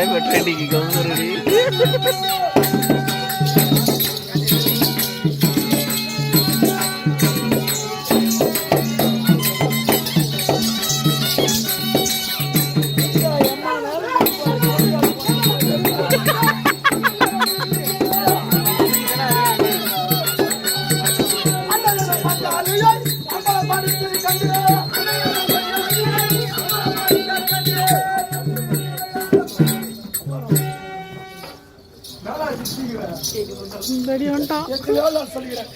ஒரே ட்ரெண்டிங் கவுரி எத்தனையோ நான் சொல்லிக்கிறேன்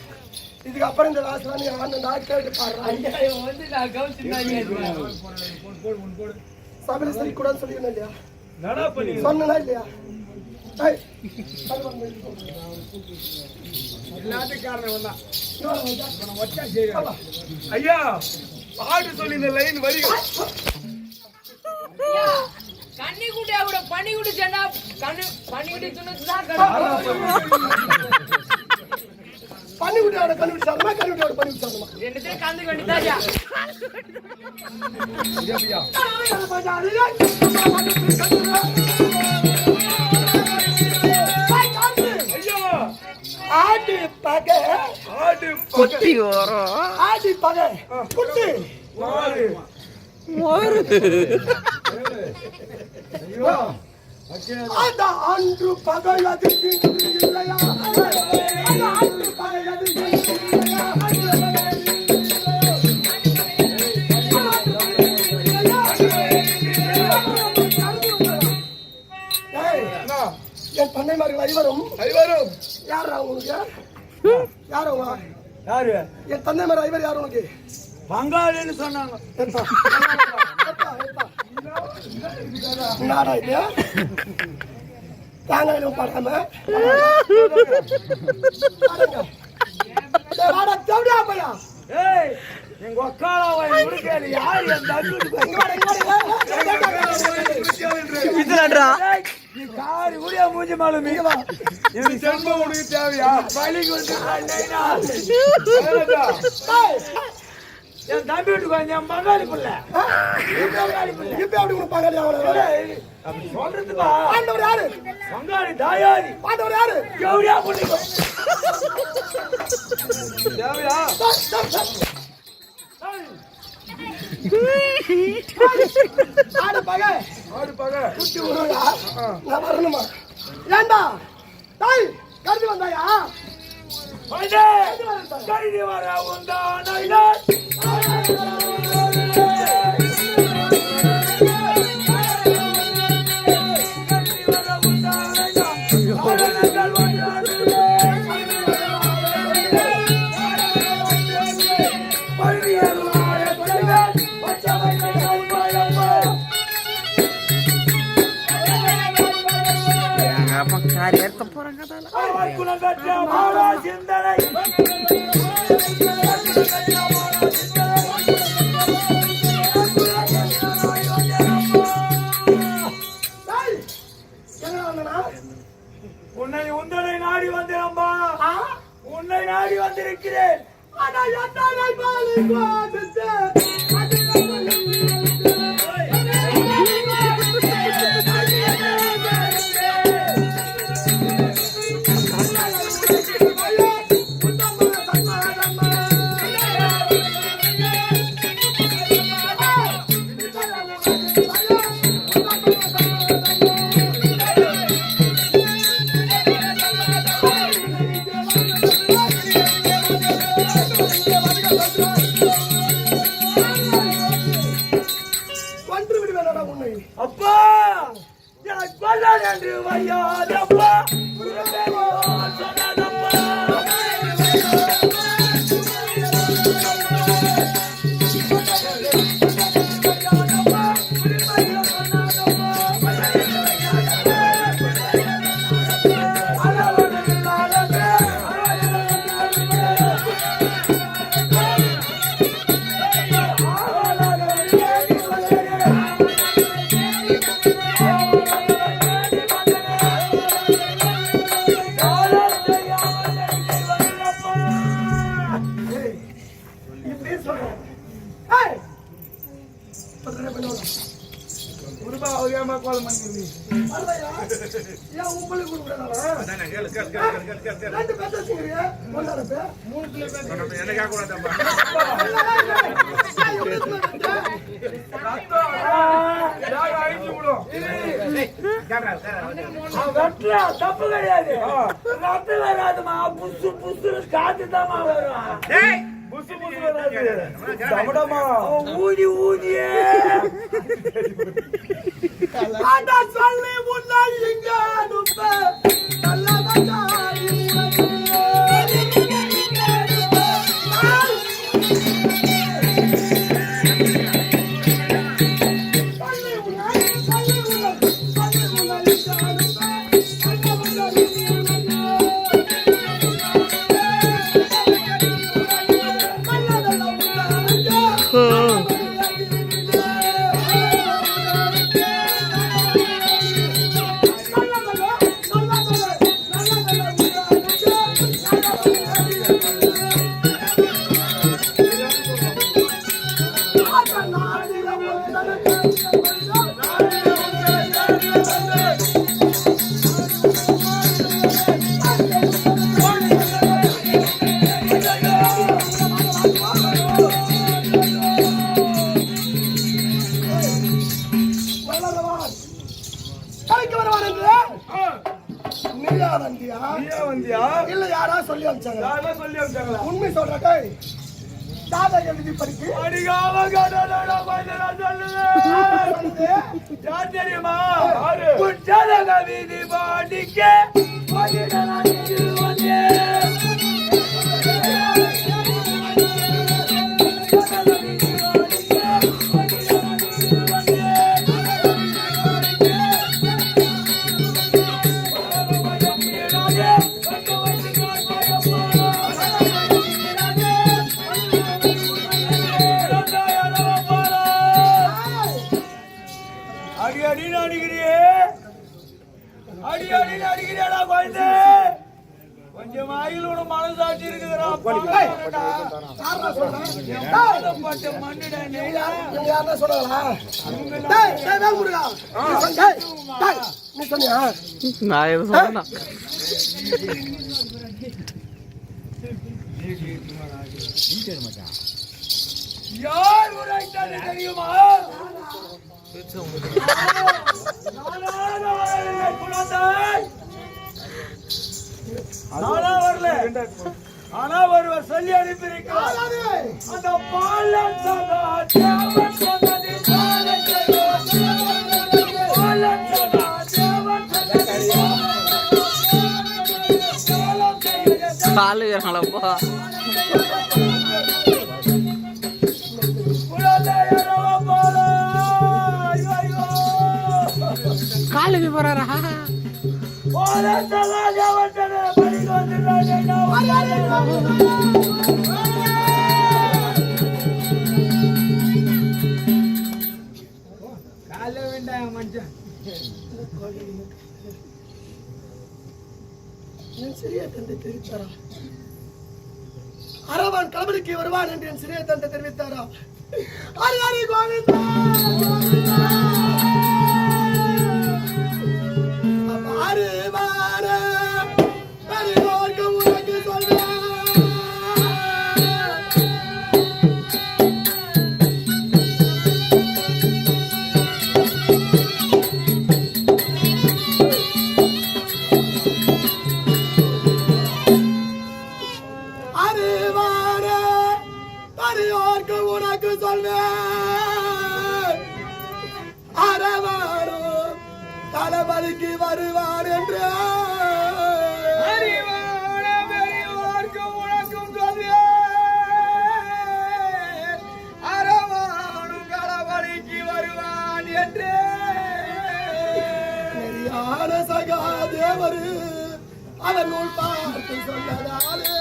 இதுக்கு அப்புறம் இந்த நீ ஆண்டு நான் கேட்டு பாடுறேன். வந்து நான் கவுச்சிருந்தாங்க சபையில சரி கூட சொல்லிக்கணும் இல்லையா? சொன்னா இல்லையா? ஐயா பாட்டு சொல்லி இந்த லைன் வரி கண்ணி குட்டி அவட பனி குட்டி சொன்னா கண்ணு பனி குட்டி சொன்னதுதான் பண்ணி விட்டு கண்ணு விட்டு கண்ணு விட்டு பண்ணி விட்டு ரெண்டு பேரும் கந்து வேண்டியதாஜா ஐயா! ஆடி பகை. ஆடு குட்டி வரும் ஆடி பகை. குட்டி. மாடு அந்த அன்று பகை அது இல்லையா அந்த அன்று பகை அது இல்லையா ஏய், என் பண்ணைமார்கள் ஐவரும் ஐவரும். யாரா உங்களுக்கு? யார் அவங்க? யாரு? என் தந்தைமார் ஐவர் யார் உனக்கு? பங்காளின்னு சொன்னாங்க? என்னடா இது தேங்காயிலும் படாம எங்க ஒக்காலாவை முடிக்கல யார் என் நீ காரி உடைய மூஞ்சி மாலும் இங்க வா. இது செல்வ உனக்கு தேவையா? பலி கொடுத்து ஏய், என் தம்பி வீட்டுக்கு வந்து என் பங்காளி பிள்ள. இப்ப எப்படி உனக்கு பங்காளி ஆகல? அப்படி சொல்றதுப்பா. ஆண்டவர் யாரு? பங்காளி தாயாரி. ஆண்டவர் யாரு? எவ்வளியா பண்ணிக்கோ தேவையா? ஆடு பகை. ஆடு பக. குட்டி உருவா நான் வரணுமா? ஏண்டா? தாய் கருதி வந்தாயா? வந்து கருதி வர உண்டான சிந்தனை பெற்ற எங்க வந்தனா உன்னை உந்தனை நாடி வந்தேன்பா உன்னை நாடி வந்திருக்கிறேன். ஆனா தப்பு கிடையாது ரத்து வராதுமா புசு புசு காத்து தாமா வரும் ஊதி ஊதியே சொல்லி முன்னாள் எங்க அனுப்ப. விதி படிக்கு அடிக்காம கடலோட நான் சொல்லுவேன் தெரியுமா? வீதி பாடிக்க அடிக்கிறியே அடி அடி அடிக்கிறியாடா குழந்தை? கொஞ்சம் ஆயிலோட மனசாட்சி இருக்குதுடா யாரா நான் எதுவும் சொன்னா உரைத்தாரு தெரியுமா நானா வரல, குழந்தை. நானா வரல ஆனா ஒருவர் சொல்லி அனுப்பியிருக்கிறார் அந்த பாலன் சதா தேவன் சொன்னது பாலன் சதா பாலன் சதா தேவன் சொன்னது வேணாலப்பா எழுதி என் சிறிய தந்தை தெரிவித்தாரா? அரவான் கலபடிக்கு வருவான் என்று என் சிறிய தந்தை தெரிவித்தாரா? ஹரி ஹரி கோவிந்தா! வருவான் என்று. சரியான சகாதேவர் அவர் நூல் பார்த்து சொன்னதாலே.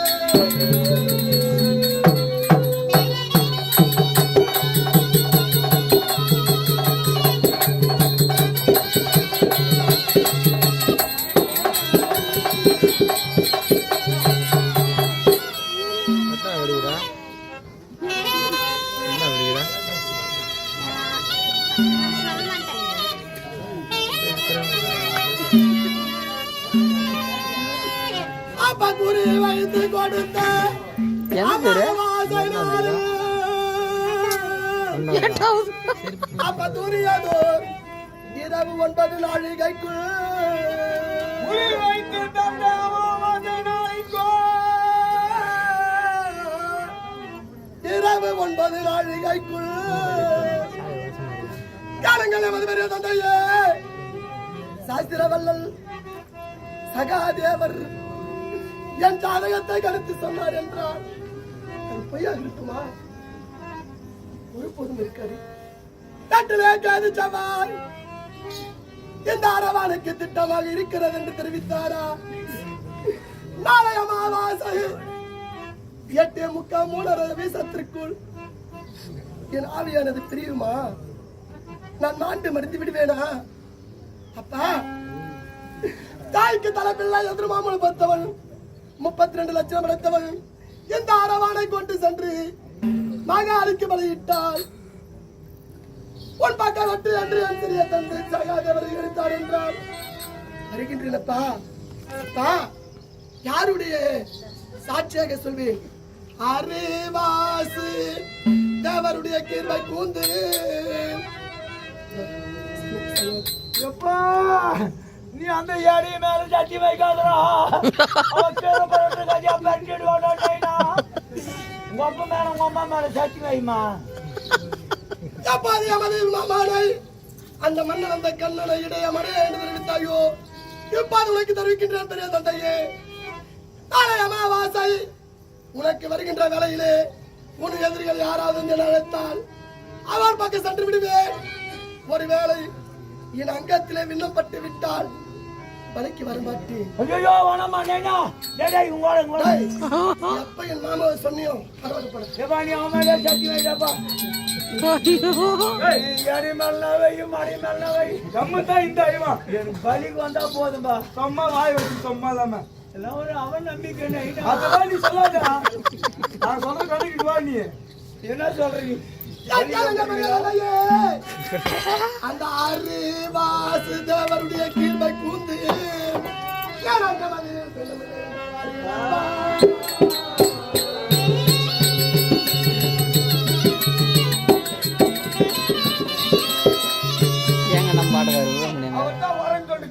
நாழிகைக்குள் காலங்களே எமது பெரிய தந்தையே. சாஸ்திர வல்லல் சகாதேவர் என் ஜாதகத்தை கருத்து சொன்னார் என்றால் அது பொய்யாக இருக்குமா? ஒருபோதும் இருக்காது தட்டிலே கேது சவாய். இந்த அரவானுக்கு திட்டமாக இருக்கிறது என்று தெரிவித்தாரா? நாளைய மாவாசை எட்டு முக்கால் மூணரை வீசத்திற்குள் என் ஆவியானது பிரியுமா? நான் மாண்டு மடித்து விடுவேனா? அப்பா தாய்க்கு தலைப்பிள்ளை எதிர்மாமல் பார்த்தவள் முப்பத்தி ரெண்டு லட்சம் அடைத்தவன் எந்த அரவானை கொண்டு சென்று மகாலிக்கு பலியிட்டால் உன் பக்கம் நட்டு என்று என் சிறிய தந்தை சகாதேவரை எடுத்தார் என்றால் வருகின்றனப்பா அப்பா யாருடைய சாட்சியாக சொல்வேன்? அறிவாசு அவருடைய கீர்வை கூந்து. எப்பா நீ அந்த ஏடி மேல சட்டி வைக்காதடா. அவன் கீழே பரட்டு கஜா பரட்டிடுவாடா உங்க அப்பா மேல உங்க அம்மா மேல சட்டி வைமா. மாமானை அந்த மன்னன் அந்த கண்ணனை இடைய மடைய என்று தெரிவித்தாயோ எப்பாது உனக்கு தெரிவிக்கின்றான் பெரிய தந்தையே? நாளை அமாவாசை. உனக்கு வருகின்ற வேலையிலே உன் எதிரிகள் யாராவது என்று அழைத்தால் அவர் பக்கம் சென்று விடுவேன். ஒருவேளை என் அங்கத்திலே விண்ணப்பட்டு விட்டால் வலைக்கு வரமாட்டேன் ஐயோ வேணாமா நைனா? டேய் டேய் உங்க வாடா, உங்க வாடா. டேய், எப்ப என் மாமாவை சொன்னியோ? பரவாயில்ல நீ அவன் மேல சட்டி வைடாப்பா. ஏடி மேல வை மாடி மேல வை கம்மத்தான் இந்த ஐவா எனக்கு பலிக்கு வந்தா போதும்பா. சும்மா வாய் வச்சு சும்மா இல்லாம. எல்லாம் ஒரு அவன் நம்பிக்கை அதெல்லாம் நீ நான் நீ? என்ன சொல்றீங்க? அந்த ஆறு வாசு தேவருடைய கீழ்மை கூந்து.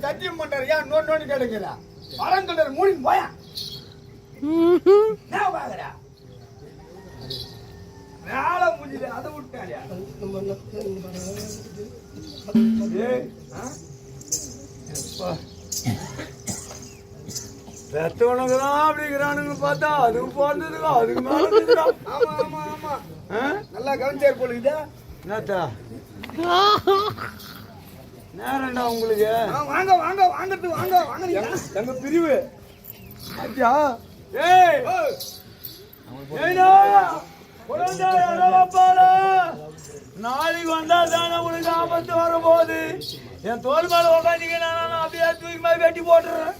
சத்தியம் பண்றாரு. ஏன் நோன் நோன்னு கேட்டுக்கிறா? வரேன்னு சொல்றாரு மூடி போயா? என்ன பாக்குறா மேல அதை விட்டாரியா பெத்தவனுக்கு தான் அப்படிங்கிறானுங்க பார்த்தா அதுக்கு பிறந்ததுக்கு அதுக்கு மேல ஆமா ஆமா ஆமா நல்லா கவனிச்சார் போல என்னத்தா நேரண்டா உங்களுக்கு வாங்க வாங்க வாங்கட்டு வாங்க வாங்க எங்க பிரிவு ஆச்சா ஏய் ஏய்டா அப்பாடா நாளைக்கு வந்தா தானே உனக்கு ஆபத்து வரும்போது என் தோல் மேல உட்காந்துக்க நான் அப்படியே தூக்கி மாதிரி வெட்டி போட்டுறேன்.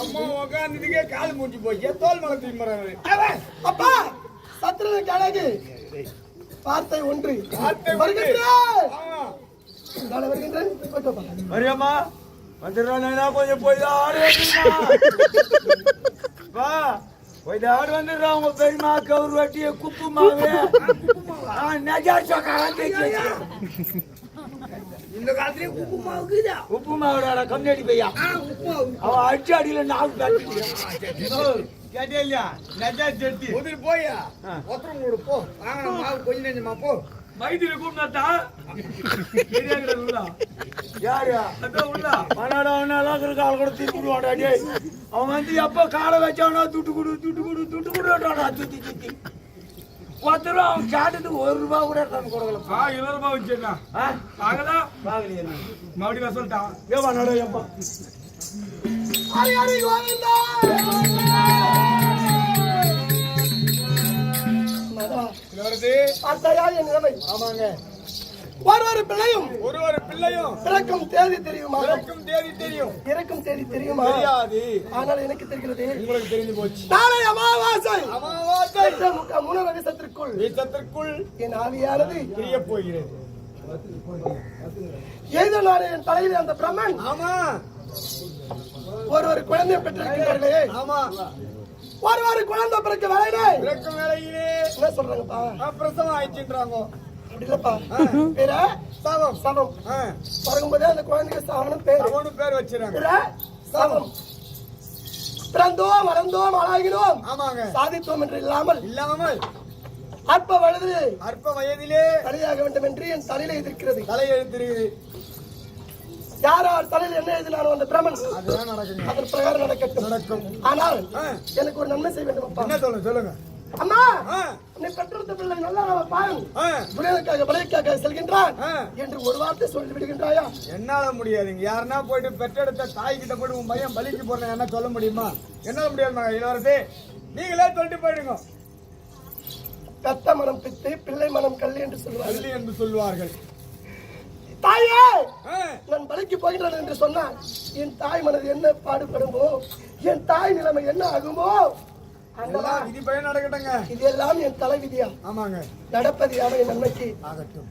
அம்மா உட்காந்துக்கே கால் மூட்டி போய் தோல் மேல தூக்கி மறாரு அப்பா சத்திரன கழகு வார்த்தை ஒன்று. மரியம்மா வந்துடுறா கொஞ்சம் போய் தான் ஆடு வந்துடுமா வா போய் தான் ஆடு வந்துடுறா உங்க பெரியமா கவுர் வட்டிய குப்பு மாவு ஆ, நெஜா சொக்காரன் தேய்ச்சி வச்சு. இந்த காலத்திலே உப்பு மாவுக்குதா உப்பு மாவுடாடா கம்மியடி பையா? அவ அடிச்சு அடியில நாவு காட்டி கேட்டே இல்லையா? நெஜா செட்டி போயா. ஒத்தரம் கூட போ. வாங்க மாவு கொஞ்சம் நெஞ்சமா போ. மைதிரி கூப்பிட்டா யாரு அதான் உள்ள. மனாடா அவனால இருக்கிற கால் கூட தூக்கி விடுவாடா டேய். அவன் வந்து எப்ப காலை வச்சானா துட்டு கொடு துட்டு கொடு துட்டு கொடுடாடா சுத்தி சுத்தி. பத்து ரூபா அவன் கேட்டதுக்கு ஒரு ரூபா கூட எடுத்தாந்து கொடுக்கல ஆ இருபது ரூபாய் வச்சுருந்தா ஆ? ஆகலா வாங்கலையே மறுபடியும் சொல்லிட்டான் ஏவா நட எப்பா? அடி வாங்கிண்டா வருது பார்த்தாயா என் நிலைமை. ஆமாங்க. ஒரு ஒரு பிள்ளையும் ஒரு ஒரு பிள்ளையும் பிறக்கும் தேதி தெரியுமா? பிறக்கும் தேதி தெரியும். இறக்கும் தேதி தெரியுமா? தெரியாது. ஆனால் எனக்கு தெரிகிறது. உங்களுக்கு தெரிஞ்சு போச்சு. நாளை அமாவாசை. அமாவாசை. மூணு வருஷத்திற்குள் வீசத்திற்குள் என் ஆவியானது பிரிய போகிறது. நாளை என் தலையிலே அந்த பிரம்மன் ஆமா. ஒரு ஒரு குழந்தை பெற்றிருக்கிறார்களே. ஆமா. ஒரு ஒரு குழந்தை பிறக்க வேலையிலே. பிறக்கும் வேலையிலே. என்ன சொல்றாங்கப்பா? பிரசவம் ஆயிடுச்சுன்றாங்க. அப்படி இல்லப்பா. பேர? சவம். சமம் ஆ, பிறகும்போதே அந்த குழந்தைக்கு சாவனம் பேரு. சவம்னு பேர் வச்சிருக்காங்க சமம் பிறந்தோம் வளர்ந்தோம் ஆளாகினோம். ஆமாங்க. சாதித்தோம் என்று இல்லாமல் இல்லாமல் அற்ப வயது அற்ப வயதிலே தலையாக வேண்டும் என்று என் தலையில எதிர்க்கிறது. தலை யார் யார் தலையில் என்ன எழுதினாலும் அந்த பிரமன். அதன் பிரகாரம் நடக்கட்டும். நடக்கும். ஆனால். எனக்கு ஒரு நன்மை செய்ய வேண்டும் அப்பா. என்ன சொல்லுங்க சொல்லுங்க. அம்மா! உன்னை பெற்றெடுத்த பிள்ளை நல்லா நம்ம பாருங்க. விளையாட்டுக்காக விளையாட்டுக்காக செல்கின்றான். என்று ஒரு வார்த்தை சொல்லி விடுகின்றாயா? என்னால முடியாதுங்க. யாருன்னா போயிட்டு பெற்றெடுத்த தாய் கிட்ட போயிட்டு உன் பையன் பலிக்கு போறேன் என்ன சொல்ல முடியுமா? என்னால முடியாதுமா இளவரசி. நீங்களே சொல்லிட்டு போயிடுங்க. பெத்த மனம் பித்து பிள்ளை மனம் கல்லு என்று சொல்வார்கள். என்று சொல்வார்கள். தாயே நான் பலிக்கு போகிறேன் என்று சொன்னான் என் தாய் மனது என்ன பாடுபடுமோ என் தாய் நிலைமை என்ன ஆகுமோ? விதி பயன் நடக்கட்டுங்க. இதெல்லாம் என் தலைவிதியா? ஆமாங்க. நடப்பது யாவை என் நன்மைக்கு? ஆகட்டும்.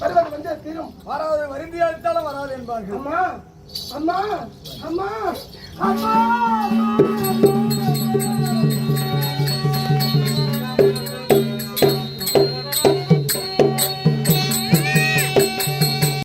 வருவது வந்து தீரும். வராது வருந்தி அழுத்தாலும் வராது என்பார்கள். அம்மா அம்மா அம்மா அம்மா.